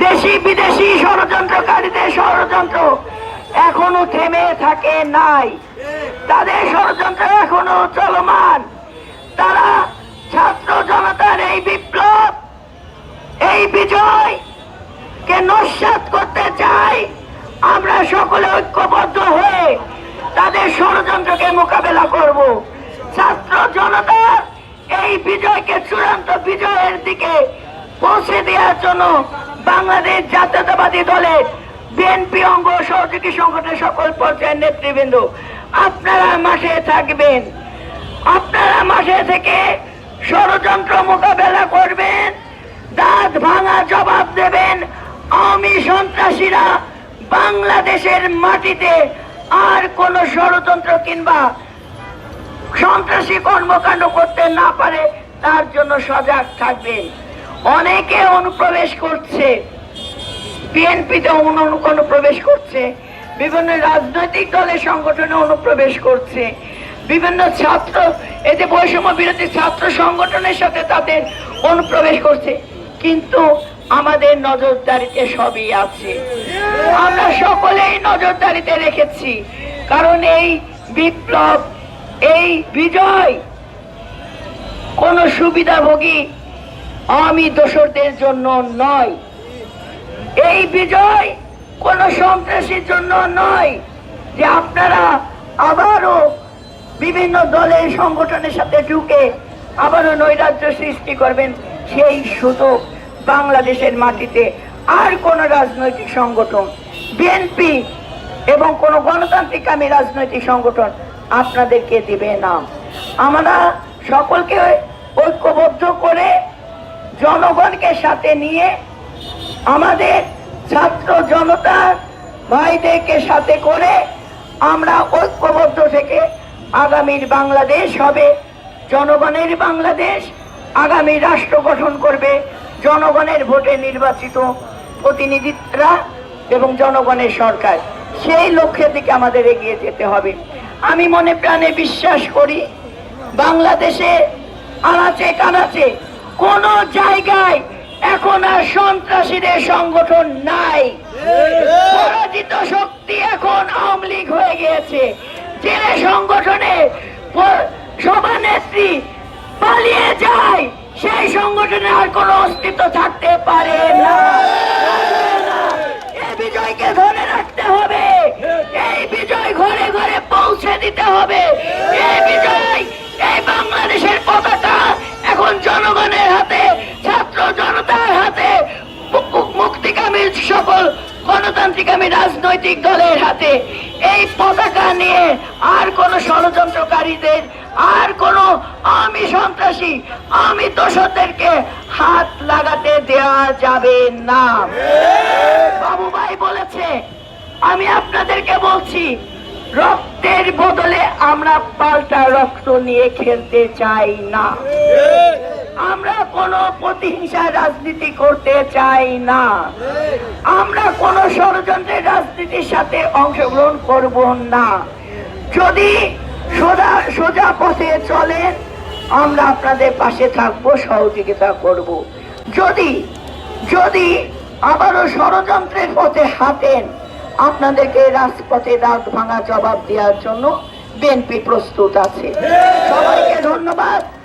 দেশি বিদেশি ষড়যন্ত্রকারীদের ষড়যন্ত্র এখনও থেমে থাকে নাই। তাদের ষড়যন্ত্র এখনও চলমান। তারা ছাত্র জনতার এই বিপ্লব, এই বিজয় কে নস্বাত করতে চাই আমরা সকলে ঐক্যবদ্ধ হয়ে তাদের ষড়যন্ত্রকে মোকাবেলা করব। ছাত্র জনতার এই বিজয়কে চূড়ান্ত বিজয়ের দিকে পৌঁছে দেওয়ার জন্য বাংলাদেশ জাতীয়তাবাদী দলের বিএনপি অঙ্গ সহযোগী সংগঠনের সকল পর্যায়ের নেতৃবৃন্দ, আপনারা মাসে থাকবেন। আপনারা মাসে থেকে ষড়যন্ত্র মোকাবেলা করবেন, দাঁত ভাঙা জবাব দেবেন। আমি সন্ত্রাসীরা বাংলাদেশের মাটিতে আর কোন ষড়যন্ত্র কিংবা সন্ত্রাসী কর্মকাণ্ড করতে না পারে, তার জন্য সজাগ থাকবেন। অনেকে অনুপ্রবেশ করছে। বিএনপিতে অনুপ্রবেশ করছে। বিভিন্ন রাজনৈতিক দলের সংগঠনে অনুপ্রবেশ করছে। বিভিন্ন ছাত্র এতে বৈষম্য বিরোধী ছাত্র সংগঠনের সাথে তাদের অনুপ্রবেশ করছে। কিন্তু আমাদের নজরদারিতে সবই আছে। আমরা সকলেই নজরদারিতে রেখেছি। কারণ এই বিপ্লব, এই বিজয় কোন সুবিধাভোগী আমি দোষরদের জন্য নয়। এই বিজয় কোন সন্ত্রাসীর জন্য নয় যে আপনারা আবারও বিভিন্ন দলের সংগঠনের সাথে ঢুকে আবারও নৈরাজ্য সৃষ্টি করবেন, সেই সুযোগ বাংলাদেশের মাটিতে আর কোন রাজনৈতিক সংগঠন, বিএনপি এবং কোন গণতান্ত্রিক আমি রাজনৈতিক সংগঠন আপনাদেরকে দিবে না। আমরা সকলকে ঐক্যবদ্ধ করে জনগণকে সাথে নিয়ে আমাদের ছাত্র জনতার ভাইদেরকে সাথে করে আমরা ঐক্যবদ্ধ থেকে আগামীর বাংলাদেশ হবে। জনগণের বাংলাদেশ আগামী রাষ্ট্র গঠন করবে। জনগণের ভোটে নির্বাচিত প্রতিনিধিরা এবং জনগণের সরকার, সেই লক্ষ্যের দিকে আমাদের এগিয়ে যেতে হবে। আমি মনে প্রাণে বিশ্বাস করি, বাংলাদেশে আনাচে কানাচে কোন জায়গায় এখন আর সন্ত্রাসীদের সংগঠন নাই। পরাজিত শক্তি এখন আওয়ামী লীগ হয়ে গিয়েছে। যে সংগঠনে সভানেত্রী পালিয়ে যায়, সেই সংগঠনে আর কোনো অস্তিত্ব থাকতে পারে না। এই বিজয়কে ধরে রাখতে হবে। এই বিজয় ঘরে ঘরে পৌঁছে দিতে হবে। গণতান্ত্রিকামী রাজনৈতিক দলের হাতে। এই পতাকা নিয়ে আর কোন ষড়যন্ত্রকারীদের, আর কোন আমি সন্ত্রাসী, আমি দোষদেরকে হাত লাগাতে দেওয়া যাবে না। বাবু ভাই বলেছে, আমি আপনাদেরকে বলছি, রক্তের বদলে আমরা পাল্টা রক্ত নিয়ে খেলতে চাই না। আমরা কোনো প্রতিহিংসার রাজনীতি করতে চাই না। আমরা কোন ষড়যন্ত্রের রাজনীতির সাথে অংশগ্রহণ করব না। যদি সোজা সোজা পথে চলেন আমরা আপনাদের পাশে থাকব, সহযোগিতা করব। যদি যদি আবারও ষড়যন্ত্রের পথে হাঁটেন, আপনাদেরকে রাজপথে দাঁত ভাঙা জবাব দেওয়ার জন্য বিএনপি প্রস্তুত আছে। সবাইকে ধন্যবাদ।